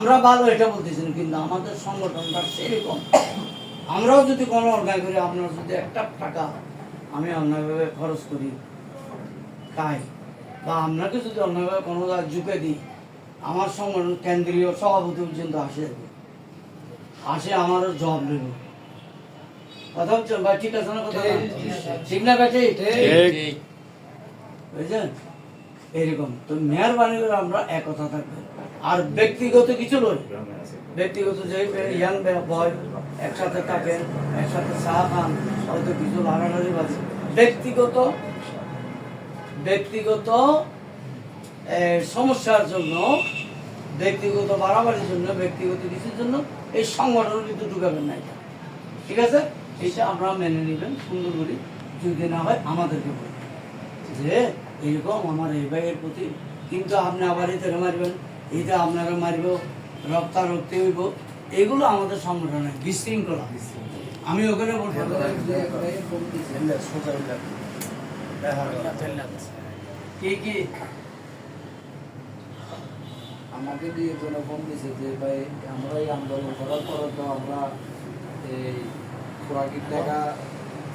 আমরা ভালো এটা বলতেছি না, কিন্তু আমাদের সংগঠনটা সেরকম। আমরাও যদি কোনো অন্যায় করি আপনার যদি একটা টাকা আমি অন্যায়ভাবে খরচ করি তাই? বা আপনাকে যদি অন্যায়ভাবে কোনো ঝুঁকে দিই আমার সংগঠন কেন্দ্রীয় সভাপতি পর্যন্ত আসে আসে আমারও জব নেব কথা হচ্ছে বা ঠিক আছে না কথা? ঠিক না কাছে বুঝলেন এরকম। তো মেহরবানি করে আমরা একতা থাকব। আর ব্যক্তিগত কিছু নয়। ব্যক্তিগত যে ইয়াং বয় একসাথে থাকেন একসাথে চা খান হয়তো কিছু লাগালাগি বাজে। ব্যক্তিগত ব্যক্তিগত সমস্যার জন্য, ব্যক্তিগত বাড়াবাড়ির জন্য, ব্যক্তিগত কিছুর জন্য এই সংগঠন কিন্তু ঢুকাবেন না এটা। ঠিক আছে? এটা আমরা মেনে নেবেন, সুন্দর করে। যদি না হয় আমাদেরকে বলবেন যে, এরকম আমার এই ভাইয়ের প্রতি কিন্তু আপনি আবার এতে মারবেন। এটা আপনাকে মারব রক্তা রক্তে হইব এগুলো আমাদের সংগঠনে বিশৃঙ্খলা। আমি ওখানে বলব কি কি? আমাকে দিয়ে কোনো ফোন দিছে যে ভাই আমরা এই আন্দোলন করার পর তো আমরা এই খোরাকির টাকা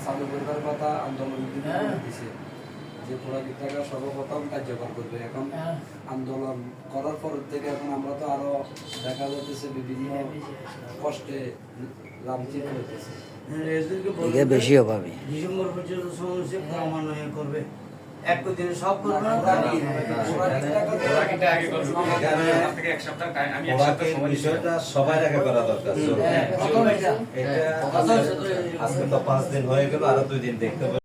চালু করবার কথা আন্দোলন দিছে। যে টাকা সর্বপ্রথম কার্যকর করবে এখন আন্দোলন করার পর থেকে এখন আমরা তো আরও দেখা যাচ্ছে বিভিন্ন কষ্টে লাঞ্ছিত হইতেছে বেশি অভাবী ডিসেম্বর পর্যন্ত সমস্যা ক্রমান্বয়ে করবে এক দিনে সব করবে না। বিষয়টা সবার আগে করা দরকার হ্যাঁ, আজকে তো পাঁচ দিন হয়ে গেল আরও দুই দিন দেখতে হবে